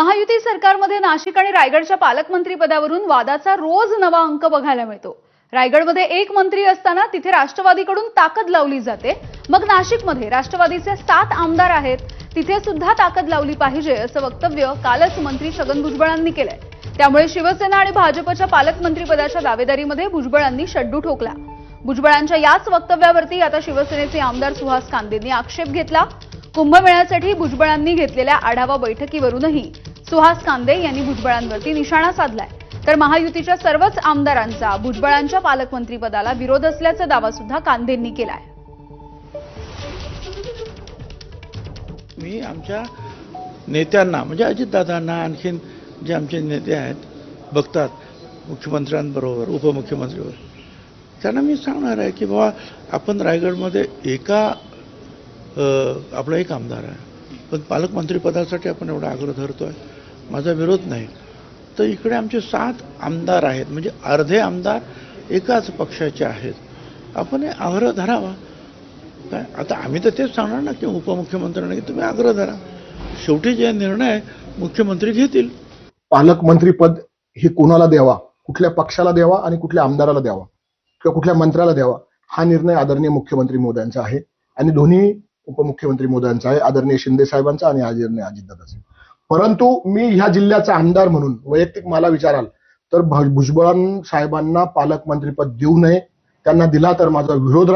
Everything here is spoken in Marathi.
महायुती सरकारमध्ये नाशिक आणि रायगडच्या पालकमंत्री पदावरून वादाचा रोज नवा अंक बघायला मिळतो. रायगडमध्ये एक मंत्री असताना तिथे राष्ट्रवादीकडून ताकद लावली जाते. मग नाशिकमध्ये राष्ट्रवादीचे सात आमदार आहेत. तिथे सुद्धा ताकद लावली पाहिजे असं वक्तव्य कालच मंत्री छगन भुजबळांनी केलंय. त्यामुळे शिवसेना आणि भाजपच्या पालकमंत्रीपदाच्या दावेदारीमध्ये भुजबळांनी शड्डू ठोकला. भुजबळांच्या याच वक्तव्यावरती आता शिवसेनेचे आमदार सुहास कांदेंनी आक्षेप घेतला. कुंभमेळ्यासाठी भुजबळांनी घेतलेल्या आढावा बैठकीवरूनही सुहास कांदे यांनी भुजबळांवरती निशाणा साधलाय. तर महायुतीच्या सर्वच आमदारांचा भुजबळांच्या पालकमंत्रीपदाला विरोध असल्याचा दावा सुद्धा कांदेंनी केलाय. मी आमच्या नेत्यांना म्हणजे अजितदादांना आणखीन जे आमचे नेते आहेत बघतात मुख्यमंत्र्यांबरोबर उपमुख्यमंत्रीवर. त्यांना मी सांगणार आहे की बाबा आपण रायगडमध्ये एका आपला एक आमदार आहे. पण पालकमंत्रीपदासाठी आपण एवढा आग्रह धरतो आहे माझा विरोध नाही. तर इकडे आमचे सात आमदार आहेत. म्हणजे अर्धे आमदार एकाच पक्षाचे आहेत. आपण हे आग्रह धरावा. काय? आता आम्ही तर तेच सांगणार ना की उपमुख्यमंत्र्यांना की तुम्ही आग्रह धरा. शेवटी जे निर्णय मुख्यमंत्री घेतील. पालकमंत्रीपद हे कोणाला द्यावा? कुठल्या पक्षाला द्यावा आणि कुठल्या आमदाराला द्यावा? किंवा कुठल्या मंत्र्याला द्यावा? हा निर्णय आदरणीय मुख्यमंत्री मोदयांचा आहे. आणि दोन्ही उपमुख्यमंत्री मोदयांचा आहे. आदरणीय शिंदे साहेबांचा आणि आदरणीय अजितदादाचा. परंतु मी ह्या जिल्ह्याचा आमदार म्हणून वैयक्तिक मला विचाराल तर भुजबळ साहेबांना पालकमंत्रीपद देऊ नये त्यांना दिला तर माझा विरोध